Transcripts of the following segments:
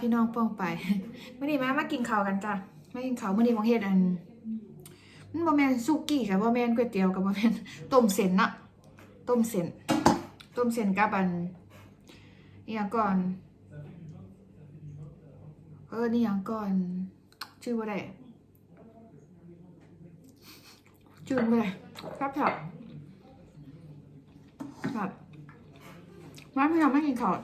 พี่น้องป้องไปเมื่อนี้มามากินข้าวกันจ้ะมากินข้าวเมื่อนี้ของเฮ็ดอันมันบ่แมนซุกี้กับบ่แมนก๋วยเตี๋ยวกับบ่แมนต้มเส้นนะต้มเส้นต้มเส้นกับอันนี่ยังก่อน เออนี่ยังก่อน ชื่อว่าไดชื่อว่าไดครับครับครับมาพี่น้องมากินข้าว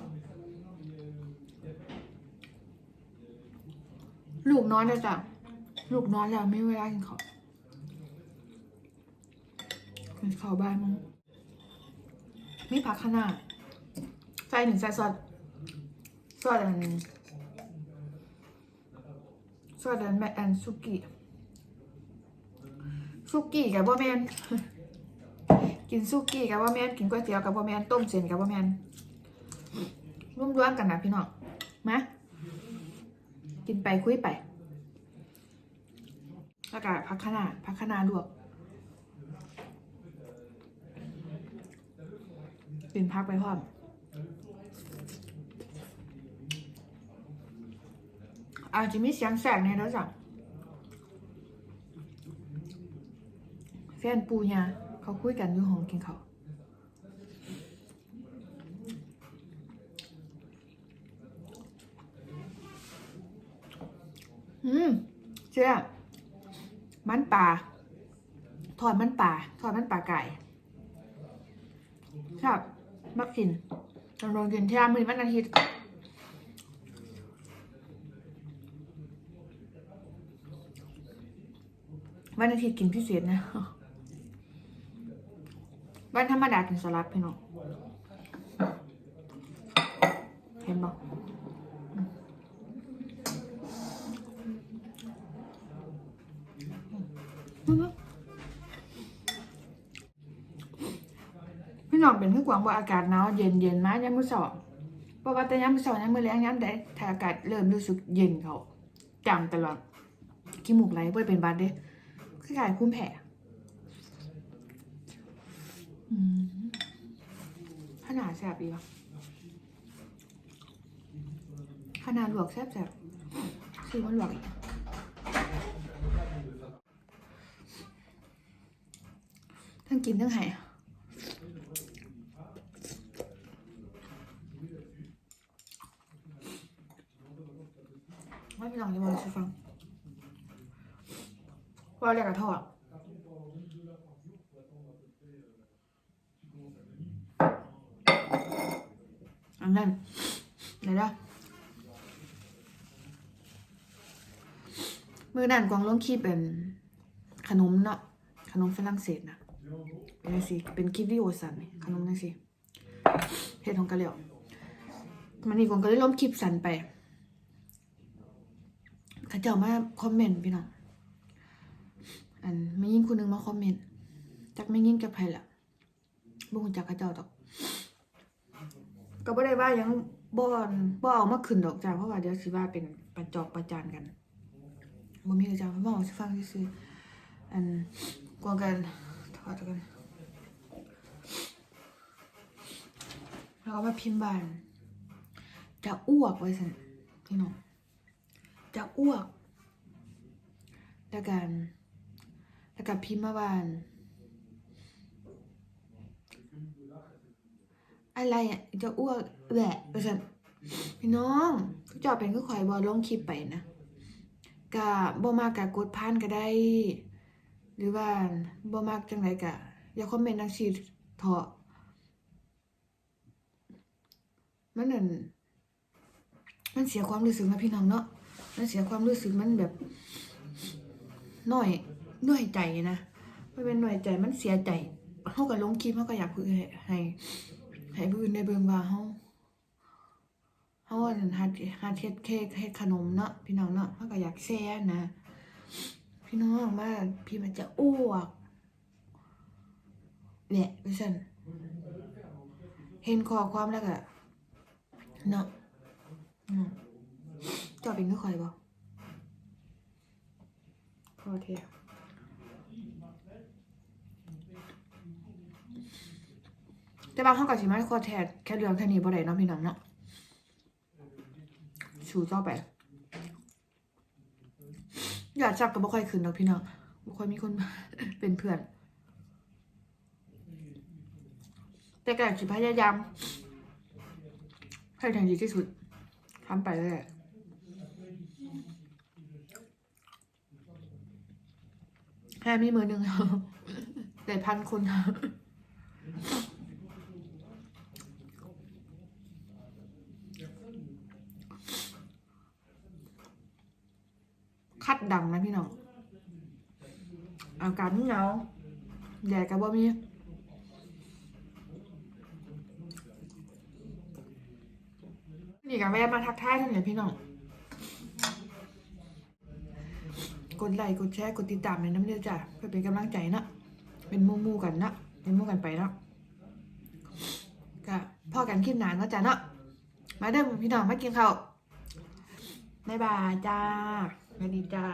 ลูกน้อนแล้วจ้ะลูกน้อนแล้วไม่เวลากินข้าวกินข้าวบ้านมั้งมีผักขนาดใส่หนึ่งใส่ซอสซอสอันซอสอันแมอันซุกี้ซุกี้กับบ่แมนกินซุกี้กับบ่แมนกินก๋วยเตี๋ยวกับบ่แมนต้มเส้นกับบ่แมนร่วมๆกันนะพี่น้องมา กินไปคุยไปแล้วก็พักขนาดพักขนาลวกกินพักไปพร้อมอาจจะมีเสียงแสกในแล้วจ้ะแฟนปูยาเขาคุยกันอยู่ห้องกินเขาว อืมเชื่อมันป่าทอดมันป่าทอดมันป่าไก่ครับมักกินลองลองกินเที่ร้ามือวันอาทิตย์วันอาทิตย์กินพิเศษนะวันธรรมดากินสลัดพี่น้องเห็นบอก พี่น้องเป็นผู้กวางว่าอากาศหนาวเย็นเย็นมากยังมือสอบเพราะว่าแต่ยังมือสอบยังมือแรงยังได้ถ้าอากาศเริ่มรู้สึกเย็นเขาจำตลอดขี้หมูกไหลบ่ได้เป็นบาดเด้คือขายคุ้มแผ่ขนาดแสบอีกขนาดหลวกแสบแสบคือมันลวกอีก ทั้งกินทั้งใหายไม่เป็นหลังจะมาชูฟังว่าเรียกกระทอดอันนั้นไหนละมือนั่นกวางลงคีเป็นขนมเนาะขนมฝรั่งเศสนะ เป็นไงสิเป็นคลิปวิดีโอสั้นนี่ขนมนั่นสิเฮ็ดของกะเหลี่ยวมันนี่กวางก็เลยล้มคลิปสั้นไปเขาเจ้ามาคอมเมนต์พี่น้องอันไม่ยิ่งคนหนึงมาคอมเมนต์จักไม่ยิ่งกับใครละบ่ฮู้จักเขาเจ้าดอก ก็บ่ได้ว่ายังบ่อนบ่เอามาขึ้นดอกจ้าเพราะว่าเดี๋ยวสิว่าเป็นประจอกประจานกันบ่มีเขาจ้ามาบอกสิฟังซื่ออันกลัวกัน ถอดกันแล้วก็มาพิมพ์บาน จะอ้วกไว้ซั่นพี่น้องจะอ้วก แล้วกันแล้วกับพิมพ์มาบาน อะไรอะจะอ้วกแหละประชันพี่น้องก็จอเป็นก็คอยบอลงคลิปไปนะกะบ่มากะกดพันก็ได้ หรือว่าบ่มากจังไรกะ อย่าคอมเมนต์นังชีเถาะมันนั่นมันเสียความรู้สึกนะพี่น้องเนาะมันเสียความรู้สึกมันแบบน่อยน่อยใจนะมันเป็นน่อยใจมันเสียใจเขาก็ลงคลิปเขาก็อยากพูดให้ให้ให้ผู้อื่นได้เบิ่งว่าเขาเขาว่าหาหาเฮ็ดเค้กเฮ็ดขนมเนาะพี่น้องเนาะเขาก็อยากแชร์นะ พี่น้องมาพี่มันจะอ้วก เนี่ยพี่สันเห็นขอความแล้วก็เนาะอืมจอเป็นก็คอยบอกโอเคแต่บางเขากับสิมาคอแทนแค่เรื่องแค่นี้บ่ได้เนาะพี่น้องเนาะสู่ต่อไป อยากจับก็บ่ค่อยขึ้นดอกพี่น้องบ่ค่อยมีคนเป็นเพื่อน แต่ก็สิพยายามให้ทางดีที่สุดทำไปเลยแหละแค่มีมือหนึ่งแต่พันคน คัดดังนะพี่น้องอาการเงาใหญ่กับบ่มีนี่กับแม่มาทักทายท่านเนี่ยพี่น้อง กดไลค์กดแชร์กดติดตามในน้ำเดียวจ้ะเพื่อเป็นกำลังใจนะเป็นหมู่กันนะเป็นมู่กันไปนะก็พ่อกันคลิปหนานเนาะจ้ะเนาะมาเด้อพี่น้องมากินข้าวบายบายจ้า สวัสดีจ้า